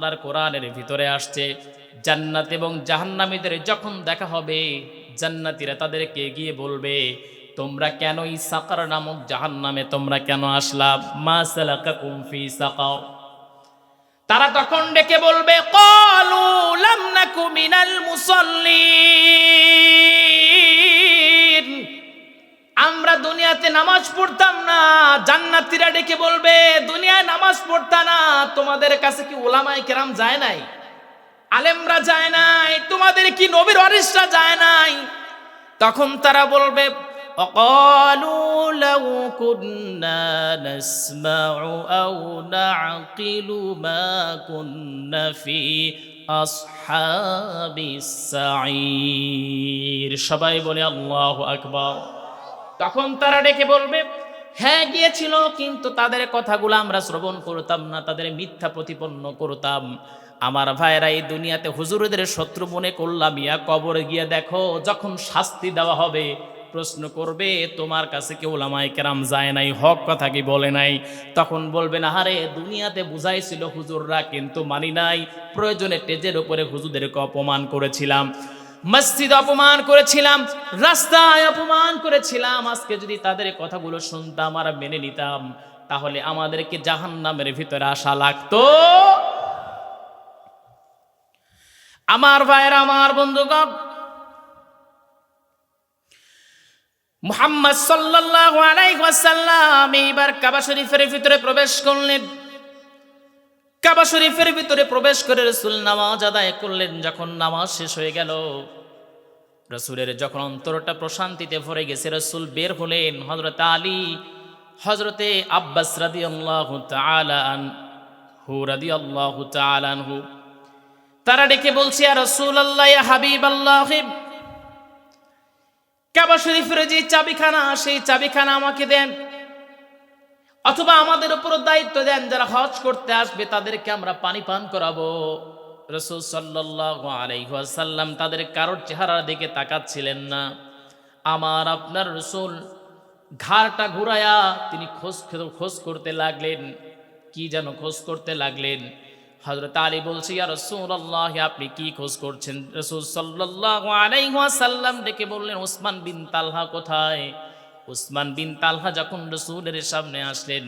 আল্লাহর কোরআনের ভিতরে আসছে, জান্নাত এবং জাহান্নামীদের যখন দেখা হবে, জান্নাতীরা তাদেরকে গিয়ে বলবে, তোমরা কেন এই সাকার নামক জাহান্নামে তোমরা কেন আসলা? মা সালাকাকুম ফি সাকার। তারা তখন ডেকে বলবে, কলু লাম নাকু মিনাল মুসাল্লিন। আমরা দুনিয়াতে নামাজ পড়তাম না, জান্নাতীরা ডেকে বলবে দুনিয়ায় নামাজ পড়তা না তোমাদের কাছে কি ওলামাই কেরাম যায় নাই আলেমরা যায় নাই তোমাদের কি নবীর ওয়ারিসরা যায় নাই তখন তারা বলবে وقالوا لو كنا نسمع أو نعقل ما كنا في أصحاب السعير সবাই বলে আল্লাহ আকবার তখন তারা ডেকে বলবে হ্যাঁ গিয়েছিল, কিন্তু তাদের কথাগুলো আমরা শ্রবণ করতাম না, তাদের মিথ্যা প্রতিপন্ন করতাম। আমার ভাইয়েরা এই দুনিয়াতে হুজুরদের শত্রু মনে করলাম ইয়া কবরে গিয়ে দেখো, যখন শাস্তি দেওয়া হবে, প্রশ্ন করবে, তোমার কাছে কেউ লামায় কেরাম যায় নাই? হক কথা কি বলে নাই? তখন বলবে, না হারে দুনিয়াতে বুঝাইছিল হুজুররা, কিন্তু মানি নাই। প্রয়োজনে টেজের উপরে হুজুরদেরকে অপমান করেছিলাম। মসজিদ অপমান করেছিলাম, রাস্তায় অপমান করেছিলাম। আজকে যদি তাদের কথাগুলো শুনতাম আর মেনে নিতাম, তাহলে আমাদেরকে জাহান্নামের ভিতরে আসা লাগতো। আমার ভাইয়ের, আমার বন্ধুগণ, মুহাম্মদ সাল্লাল্লাহু আলাইহি ওয়াসাল্লাম এইবার কাবা শরীফের ভিতরে প্রবেশ করলেন। কাবা শরীফের ভিতরে প্রবেশ করে রসুল নামাজ আদায় করলেন যখন নামাজ শেষ হয়ে গেল। রসুলের যখন অন্তরটা প্রশান্তিতে ভরে গেছে, রসুল বের হলেন হজরত আলী হজরতে আব্বাস রাদি আল্লাহ তালান হু রাদি আল্লাহ তালান হু তারা ডেকে বলছে আর রসুল আল্লাহ হাবিব আল্লাহ কাবা শরীফের যে চাবিখানা, সেই চাবিখানা আমাকে দেন। অথবা আমাদের উপর দায়িত্ব দেন যারা হজ করতে আসবে, তাদেরকে আমরা পানি পান করাবো। রসুল সাল্লাহ আলাইসাল্লাম তাদের কারোর চেহারার দিকে তাকাচ্ছিলেন না। আমার আপনার রসুল ঘাড়টা ঘুরায়া তিনি খোঁজ খোঁজ করতে লাগলেন। কি যেন খোঁজ করতে লাগলেন। হজরত আলী বলছি আর রসুল আল্লাহ আপনি কি খোঁজ করছেন? রসুল সাল্লাহ আলাইসাল্লাম ডেকে বললেন, ওসমান বিন তালহা কোথায়? উসমান বিন তালহা যখন রসুলের সামনে আসলেন,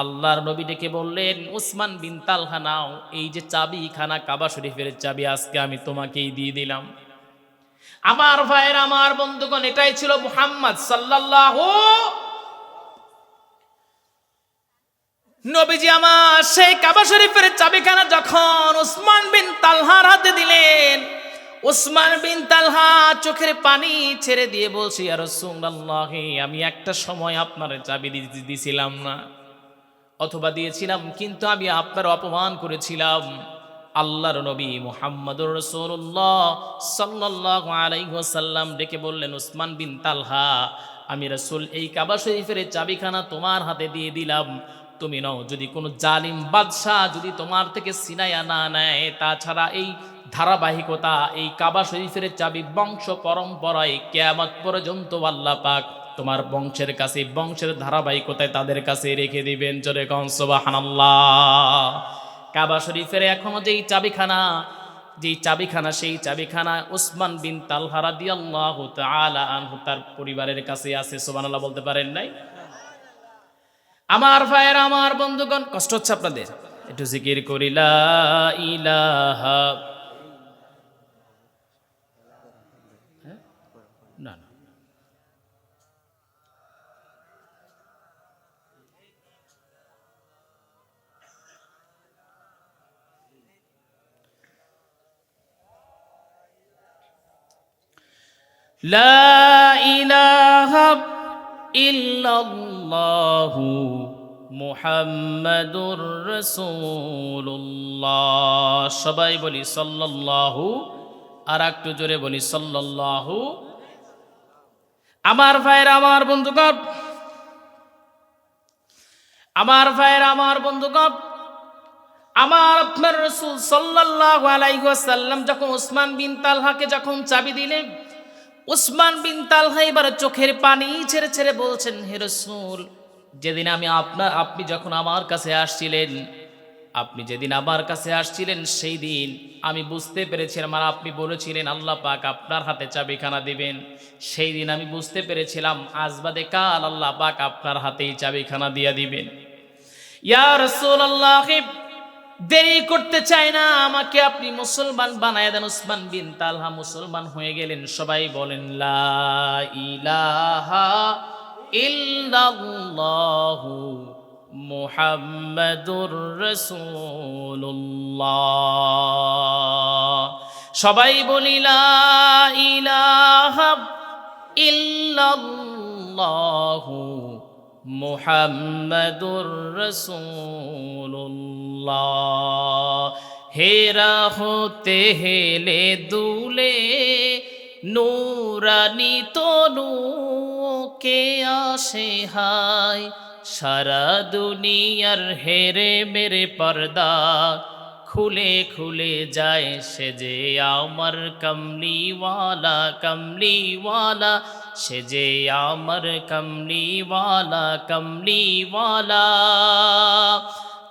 আল্লাহর নবী ডেকে বললেন, উসমান বিন তালহা নাও, এই যে চাবি খানা কাবা শরীফের চাবি আজকে আমি তোমাকেই দিয়ে দিলাম। আমার ভাইয়ের, আমার বন্ধুগণ, এটাই ছিল মুহাম্মদ সাল্লাল্লাহ নবীজি আমার সেই কাবা শরীফের চাবিখানা যখন উসমান বিন তালহার হাতে দিলেন ওসমান বিন তালহা চোখের পানি ছেড়ে দিয়ে বলছি আর সুন্নাল্লাহি আমি একটা সময় আপনার চাবি দিয়েছিলাম না। অথবা দিয়েছিলাম, কিন্তু আমি আপনার অপমান করেছিলাম। আল্লাহর নবী মুহাম্মদুর রসুল্লাহ সাল্লাহ আলাইসাল্লাম ডেকে বললেন, উসমান বিন তালহা, আমি রসুল এই কাবা শরীফের চাবিখানা তোমার হাতে দিয়ে দিলাম। তুমি নও, যদি কোনো জালিম বাদশাহ যদি তোমার থেকে সিনাইয়া না নেয়, তাছাড়া এই ধারাবাহিকতা, এই কাবা শরীফের চাবি বংশ পরম্পরায় কেয়ামত পর্যন্ত আল্লাহ পাক তোমার বংশের কাছে, বংশের ধারাবাহিকতায় তাদের কাছে রেখে দিবেন। জোরে কাবা শরীফের এখনও যেই চাবিখানা যেই চাবিখানা, সেই চাবিখানা উসমান বিন তালহারা দিয়াল্লাহ তাআলা আনহু তার পরিবারের কাছে আছে। সুবহানাল্লাহ বলতে পারেন নাই? আমার ভাইয়ের, আমার বন্ধুগণ, কষ্ট হচ্ছে আপনাদের? একটু জিকির করিলা ইলাহা না না لا إله إلا الله মুহাম্মাদুর রসুল্লাহ সবাই বলি সাল্লাল্লাহু আর একটু জোরে বলি সাল্লাল্লাহু আমার ভাইয়ের আমার বন্ধুগণ, আমার ভাইয়ের আমার বন্ধুগণ, আমার আপনার রসুল সাল্লাল্লাহু আলাইহি ওয়াসাল্লাম যখন উসমান বিন তালহাকে যখন চাবি দিলেন, উসমান বিন তালহা এবার চোখের পানি ছেড়ে ছেড়ে বলছেন, হে রসুল, যেদিন আমি আপনার, আপনি যখন আমার কাছে আসছিলেন আপনি যেদিন আমার কাছে আসছিলেন, সেই দিন আমি বুঝতে পেরেছিলাম আর আপনি বলেছিলেন, আল্লাহ পাক আপনার হাতে চাবিখানা দিবেন। সেই দিন আমি বুঝতে পেরেছিলাম, আজ বাদে কাল আল্লাহ পাক আপনার হাতেই চাবিখানা দিয়া দিবেন। দেরি করতে চাই না, আমাকে আপনি মুসলমান বানায় দেন। উসমান বিন তালহা মুসলমান হয়ে গেলেন, সবাই বলেন, লা ইলাহা ইল্লাল্লাহু মুহাম্মাদুর রাসূলুল্লাহ। সবাই বলি, লা ইলাহা ইল্লাল্লাহু মুহাম্মাদুর রাসূলুল্লাহ। হেরা হতে হেলে দুলে নূরানি তনু কে আসে হায়। সারা দুনিয়ার হেরে মেরে পর্দা খুলে খুলে যায় সে যে আমার কমলিওয়ালা কমলিওয়ালা। সে যে আমার কমলিওয়ালা কমলিওয়ালা।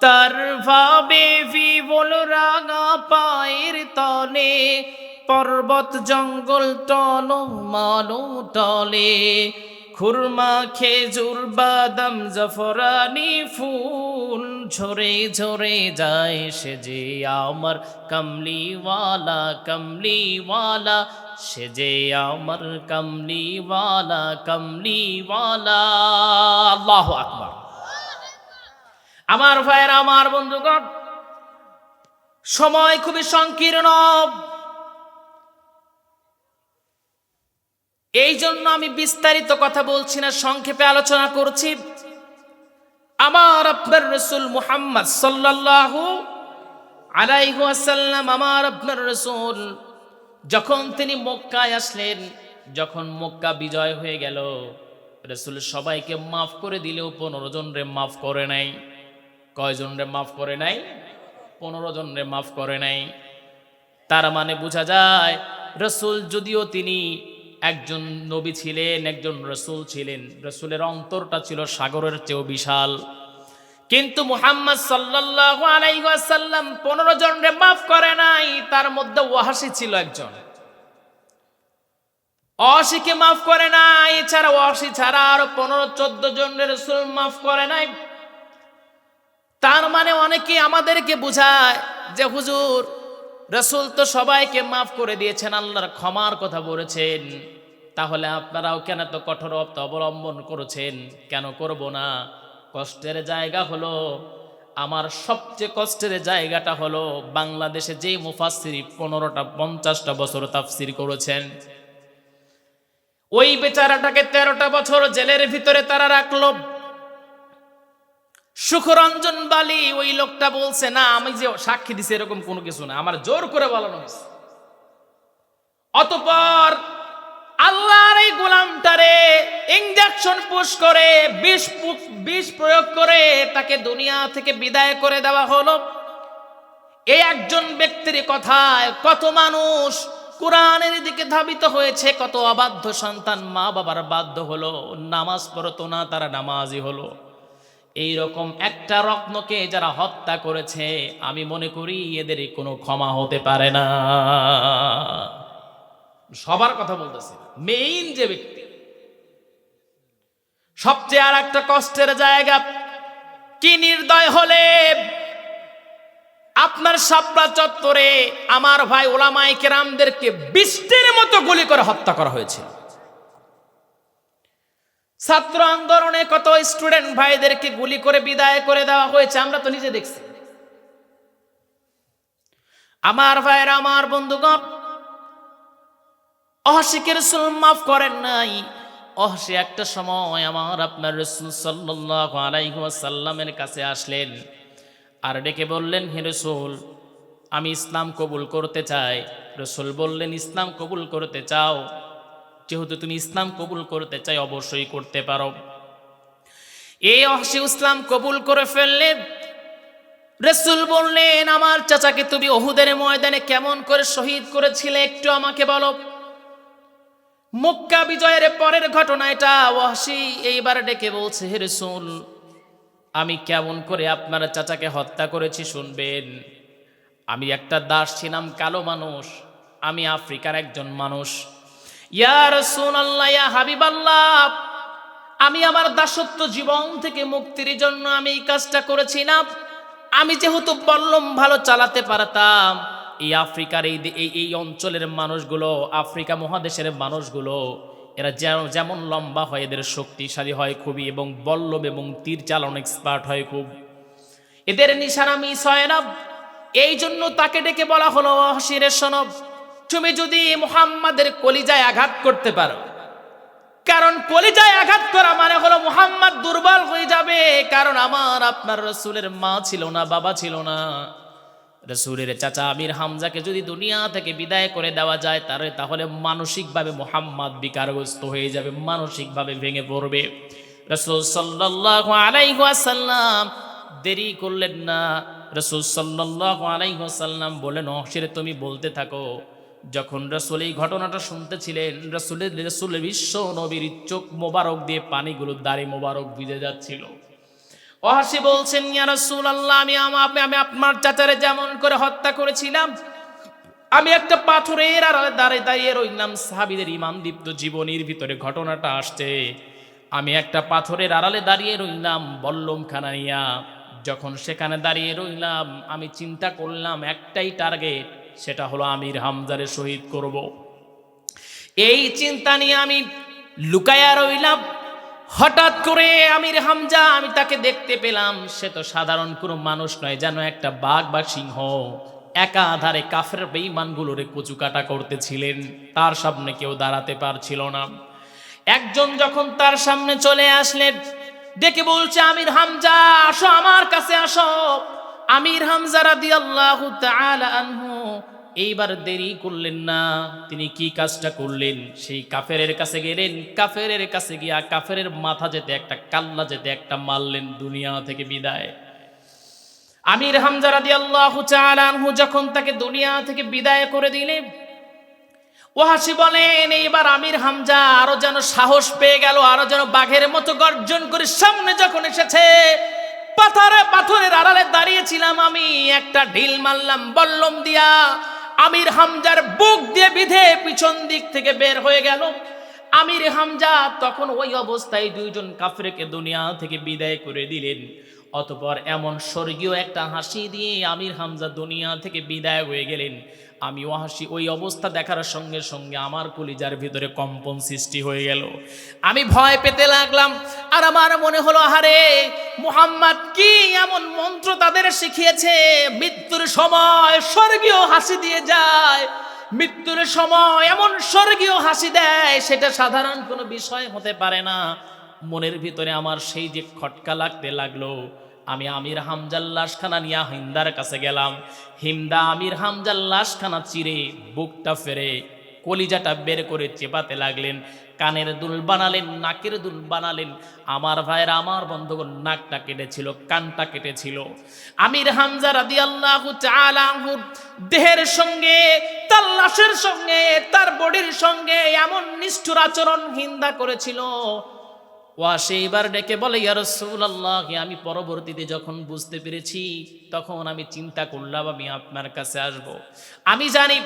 তার ভাবে বিবল রাঙা পায়ের তলে, পর্বত জঙ্গল টল মালো টলে। খুরমা, খেজুর, বাদাম, জফরানি ফুল। ঝরে ঝরে যায় সে যে আমার কমলিওয়ালা কমলিওয়ালা। সে যে আমার কমলিওয়ালা কমলিওয়ালা। আল্লাহ আকবার। আমার ভাইয়ের, আমার বন্ধুগণ, সময় খুবই সংকীর্ণ। এই জন্য আমি বিস্তারিত কথা বলছি না, সংক্ষেপে আলোচনা করছি। আমার আপনার রসুল মুহাম্মদ সাল্লাল্লাহু আলাইহি ওয়াসাল্লাম, আমার আপনার রসুল যখন তিনি মক্কায় আসলেন, যখন মক্কা বিজয় হয়ে গেল, রসুল সবাইকে মাফ করে দিলেও পনেরো জন রে মাফ করে নাই। কয়জন রে মাফ করে নাই? পনেরো জন রে মাফ করে নাই। তার মানে বোঝা যায়, রসুল যদিও তিনি একজন নবী ছিলেন, একজন রসুল ছিলেন। রসুলের অন্তরটা ছিল সাগরের চেয়েও বিশাল। কিন্তু মুহাম্মদ সাল্লাল্লাহু আলাইহি ওয়াসাল্লাম পনেরো জনরে মাফ করে নাই, তার মধ্যে ওয়াহাসি ছিল একজন। অসিকে মাফ করে নাই, এছাড়া অসি ছাড়া আরও পনেরো চোদ্দ জনের রসুল মাফ করে নাই। তার মানে অনেকে আমাদেরকে বুঝায় যে, হুজুর রসুল তো সবাইকে মাফ করে দিয়েছেন, আল্লাহর ক্ষমার কথা বলেছেন। তাহলে আপনারাও কেন তো কঠোর অবলম্বন করেছেন? কেন করব না? কষ্টের জায়গা হলো, আমার সবচেয়ে কষ্টের জায়গাটা হলো, বাংলাদেশে যে মুফাসিরি পনেরোটা, পঞ্চাশটা বছর তাফসির করেছেন। ওই বেচারাটাকে তেরোটা বছর জেলের ভিতরে তারা রাখল। সুখরঞ্জন বালি, ওই লোকটা বলছে, না, আমি যে সাক্ষী দিছি, এরকম কোনো কিছু না। আমার জোর করে বলানো হয়েছে। অতপর আল্লাহর এই গোলামটারে ইঞ্জেকশন পুশ করে, বিষ বিষ প্রয়োগ করে তাকে দুনিয়া থেকে বিদায় করে দেওয়া হলো। এই একজন ব্যক্তির কথায় কত মানুষ কোরআনের দিকে ধাবিত হয়েছে, কত অবাধ্য সন্তান মা বাবার বাধ্য হলো। নামাজ পড়তো না, তারা নামাজই হলো। এই রকম একটা রত্নকে যারা হত্যা করেছে, আমি মনে করি এদের কোনো ক্ষমা হতে পারে না। সবার কথা বলতেছে। মেইন যে ব্যক্তি, সবচেয়ে আর একটা কষ্টের জায়গা, কি নির্দয় হলে আপনার সাপড়া চত্বরে আমার ভাই ওলামাই কেরামদেরকে বৃষ্টির মতো গুলি করে হত্যা করা হয়েছিল। ছাত্র আন্দোলনে কত স্টুডেন্ট ভাইদেরকে গুলি করে বিদায় করে দেওয়া হয়েছে, আমরা তো নিজে দেখছি। আমার ভাইয়ের, আমার বন্ধুগণ, অহসিকে রসুল মাফ করেন নাই। অহসি একটা সময় আমার আপনার রসুল সাল্লাহ কাছে আসলেন আর ডেকে বললেন, হে রসুল, আমি ইসলাম কবুল করতে চাই। রসুল বললেন, ইসলাম কবুল করতে চাও? যেহেতু তুমি ইসলাম কবুল করতে চাই, অবশ্যই করতে পারো। এই অহসি ইসলাম কবুল করে ফেললেন রসুল বললেন, আমার চাচাকে তুমি অহুদের ময়দানে কেমন করে শহীদ করেছিলে একটু আমাকে বলো। মক্কা বিজয়ের পরের ঘটনা এটা ওয়াসি এইবার ডেকে বলছে, হে রসুল, আমি কেমন করে আপনার চাচাকে হত্যা করেছি শুনবেন? আমি একটা দাস ছিলাম, কালো মানুষ। আমি আফ্রিকার একজন মানুষ। ইয়ার ইয়া আমি আমার দাসত্ব জীবন থেকে মুক্তির জন্য আমি এই কাজটা করেছিলাম। আমি যেহেতু বললম ভালো চালাতে পারতাম, এই আফ্রিকার এই এই অঞ্চলের মানুষগুলো, আফ্রিকা মহাদেশের মানুষগুলো, এরা যেমন লম্বা হয়, এদের শক্তিশালী হয় খুবই এবং বল্লভ এবং তীর চালন এক্সপার্ট হয় খুব। এদের নিশানা মিস হয় না। এই জন্য তাকে ডেকে বলা হলো হাসিরের সনব তুমি যদি মুহাম্মাদের কলিজায় আঘাত করতে পারো। কারণ কলিজায় আঘাত করা মানে হলো মুহাম্মদ দুর্বল হয়ে যাবে, কারণ আমার আপনার রসুলের মা ছিল না, বাবা ছিল না। রসুলের চাচা আমির হামজাকে যদি দুনিয়া থেকে বিদায় করে দেওয়া যায় তাহলে তাহলে মানসিকভাবে মোহাম্মদ বিকারগ্রস্ত হয়ে যাবে, মানসিকভাবে ভেঙে পড়বে। রসুল সাল্লাল্লাহু আলাইহি ওয়াসাল্লাম দেরি করলেন না। রসুল সাল্লাল্লাহু আলাইহি ওয়াসাল্লাম বলেন অহসির তুমি বলতে থাকো। যখন রসুল এই ঘটনাটা শুনতেছিলেন রসুলের রসুলের বিশ্ব নবীর চোখ মোবারক দিয়ে পানিগুলো দাড়ি মোবারক ভিজে যাচ্ছিল। অহাসি বলছেন, ইয়া রসুল আল্লাহ আমি আম- আমি আমি আপনার চাচারে যেমন করে হত্যা করেছিলাম, আমি একটা পাথরের আড়ালে দাঁড়িয়ে দাঁড়িয়ে রইলাম, সাহাবিদের ইমাম দীপ্ত জীবনীর ভিতরে ঘটনাটা আসছে। আমি একটা পাথরের আড়ালে দাঁড়িয়ে রইলাম, বল্লম খানাইয়া। যখন সেখানে দাঁড়িয়ে রইলাম, আমি চিন্তা করলাম, একটাই টার্গেট সেটা হলো আমির হামজারে শহীদ করব। এই চিন্তা নিয়ে আমি লুকায়া রইলাম। হঠাৎ করে আমির হামজা, আমি তাকে দেখতে পেলাম। সে তো সাধারণ কোনো মানুষ নয়, যেন একটা বাঘ বা সিংহ একা আধারে কাফের বেইমানগুলোরে কচুকাটা করতেছিলেন। তার সামনে কেউ দাঁড়াতে পারছিল না। একজন যখন তার সামনে চলে আসলেন, ডেকে বলছে, আমির হামজা, আসো আমার কাছে, আসো। আমির হামজা রাদিয়াল্লাহু তাআলা আনহু এইবার দেরি করলেন না। তিনি কি কাজটা করলেন? সেই কাফেরের কাছে গেলেন। কাফেরের কাছে গিয়া কাফেরের মাথা যেতে একটা, কাল্লা যেতে একটা মারলেন দুনিয়া থেকে বিদায়। আমির হামজা রাদিয়াল্লাহু তাআলা আনহু যখন তাকে দুনিয়া থেকে বিদায় করে দিলেন ওহাসি বলেন, এইবার আমির হামজা আরও যেন সাহস পেয়ে গেল, আরও যেন বাঘের মতো গর্জন করে সামনে যখন এসেছে, পাথরে পাথরের আড়ালে দাঁড়িয়েছিলাম আমি, একটা ঢিল মারলাম, বল্লম দিয়া আমির হামজার বুক দিয়ে বিধে পিছন দিক থেকে বের হয়ে গেল। আমির হামজা তখন ওই অবস্থায় দুইজন কাফরেকে দুনিয়া থেকে বিদায় করে দিলেন। অতপর এমন স্বর্গীয় একটা হাসি দিয়ে আমির হামজা দুনিয়া থেকে বিদায় হয়ে গেলেন। আমি ও হাসি ওই অবস্থা দেখার সঙ্গে সঙ্গে আমার কলিজার ভিতরে কম্পন সৃষ্টি হয়ে গেল। আমি ভয় পেতে লাগলাম আর আমার মনে হলো, আহারে, মুহাম্মদ কি এমন মন্ত্র তাদের শিখিয়েছে? মৃত্যুর সময় স্বর্গীয় হাসি দিয়ে যায়। মৃত্যুর সময় এমন স্বর্গীয় হাসি দেয়, সেটা সাধারণ কোনো বিষয় হতে পারে না। মনের ভিতরে আমার সেই যে খটকা লাগতে লাগল, আমি আমির হামজার লাশখানা নিয়ে হিন্দার কাছে গেলাম। হিমদা আমির হামজার লাশখানা চিরে বুকটা ফেরে কলিজাটা বের করে চেপাতে লাগলেন, কানের দুল বানালেন, নাকের দুল বানালেন। আমার ভাইয়ের, আমার বন্ধুগণ, নাকটা কেটেছিল, কানটা কেটেছিল। আমির হামজা রাদি আল্লাহ দেহের সঙ্গে, তার লাশের সঙ্গে, তার বডির সঙ্গে এমন নিষ্ঠুর আচরণ হিন্দা করেছিল। ওয়া সেইবার ডেকে বলে, ইয়া রাসূলুল্লাহ, আমি পরবর্তীতে যখন বুঝতে পেরেছি, তখন আমি চিন্তা করলাম, আমি আপনার কাছে আসব। আমি জানি,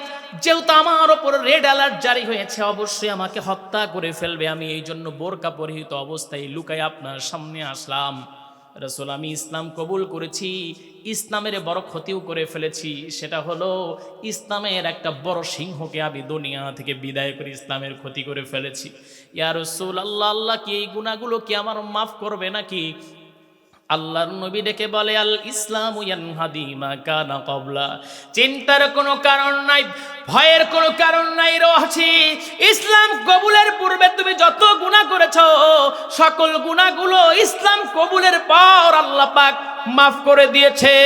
যেহেতু আমার ওপর রেড অ্যালার্ট জারি হয়েছে, অবশ্যই আমাকে হত্যা করে ফেলবে। আমি এই জন্য বোরকা পরিহিত অবস্থায় লুকায় আপনার সামনে আসলাম। রসুল, আমি ইসলাম কবুল করেছি, ইসলামের বড় ক্ষতিও করে ফেলেছি। সেটা হলো, ইসলামের একটা বড় সিংহকে আমি দুনিয়া থেকে বিদায় করে ইসলামের ক্ষতি করে ফেলেছি। ইয়া রসুল, আল্লাহ আল্লাহ কি এই গুণাগুলো কি আমার মাফ করবে নাকি? আল্লাহর নবী ডেকে বলে, আল ইসলাম কবলা চিন্তার কোনো কারণ নাই, ভয়ের কোনো কারণ নাই রহছি ইসলাম কবুলের পূর্বে তুমি যত গুনাহ করেছ, সকল গুনাহগুলো ইসলাম কবুলের পর আল্লাহ পাক মাফ করে দিয়েছে।